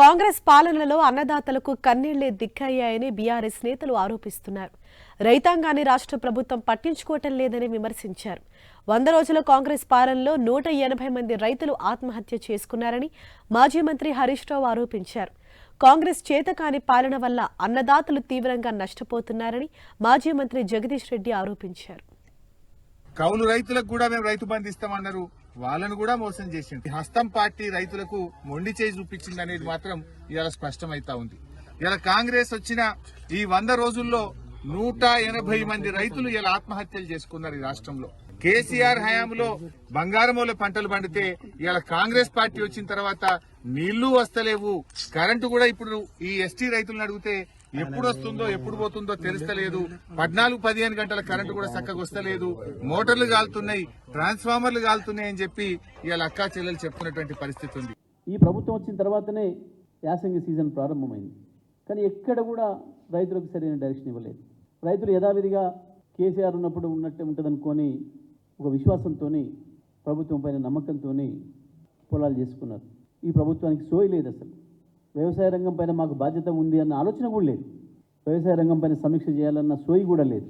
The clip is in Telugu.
కాంగ్రెస్ పాలనలో అన్నదాతలకు కన్నీళ్ళే దిక్కయ్యాయని బీఆర్ఎస్ నేతలు ఆరోపిస్తున్నారు. రైతాంగాన్ని రాష్ట్ర ప్రభుత్వం పట్టించుకోవటం లేదని విమర్శించారు. వంద రోజుల కాంగ్రెస్ పాలనలో నూట ఎనభై మంది రైతులు ఆత్మహత్య చేసుకున్నారని మాజీ మంత్రి హరీష్ రావు ఆరోపించారు. కాంగ్రెస్ చేతకాని పాలన వల్ల అన్నదాతలు తీవ్రంగా నష్టపోతున్నారని మాజీ మంత్రి జగదీష్ రెడ్డి ఆరోపించారు. కౌలు రైతులకు కూడా మేము రైతు బంధు ఇస్తామన్నారు. వాళ్ళను కూడా మోసం చేసింది హస్తం పార్టీ రైతులకు మొండి చేయి చూపించింది అనేది మాత్రం ఇలా స్పష్టమైతా ఉంది. ఇలా కాంగ్రెస్ వచ్చిన ఈ వంద రోజుల్లో నూట ఎనభై మంది రైతులు ఇలా ఆత్మహత్యలు చేసుకున్నారు ఈ రాష్ట్రంలో. కేసీఆర్ హయాంలో బంగారమూల పంటలు పండితే ఇలా కాంగ్రెస్ పార్టీ వచ్చిన తర్వాత నీళ్ళు వస్తలేవు. కరెంటు కూడా ఇప్పుడు ఈ ఎస్టీ రైతులను అడిగితే ఎప్పుడు వస్తుందో ఎప్పుడు పోతుందో తెలుస్తలేదు. పద్నాలుగు పదిహేను గంటల కరెంటు కూడా చక్కగా వస్తలేదు మోటార్లు కాలుతున్నాయి ట్రాన్స్ఫార్మర్లు కాలుతున్నాయి అని చెప్పి ఇవాళ అక్కా చెల్లెలు చెప్పుకున్నటువంటి పరిస్థితి ఉంది. ఈ ప్రభుత్వం వచ్చిన తర్వాతనే యాసంగి సీజన్ ప్రారంభమైంది. కానీ ఎక్కడ కూడా రైతులకు సరైన డైరెక్షన్ ఇవ్వలేదు. రైతులు యథావిధిగా కేసీఆర్ ఉన్నప్పుడు ఉన్నట్టే ఉంటుందనుకొని ఒక విశ్వాసంతో ప్రభుత్వం పైన నమ్మకంతో పొలాలు చేసుకున్నారు. ఈ ప్రభుత్వానికి సోయి లేదు అసలు. వ్యవసాయ రంగం పైన మాకు బాధ్యత ఉంది అన్న ఆలోచన కూడా లేదు. వ్యవసాయ రంగం పైన సమీక్ష చేయాలన్న సోయి కూడా లేదు.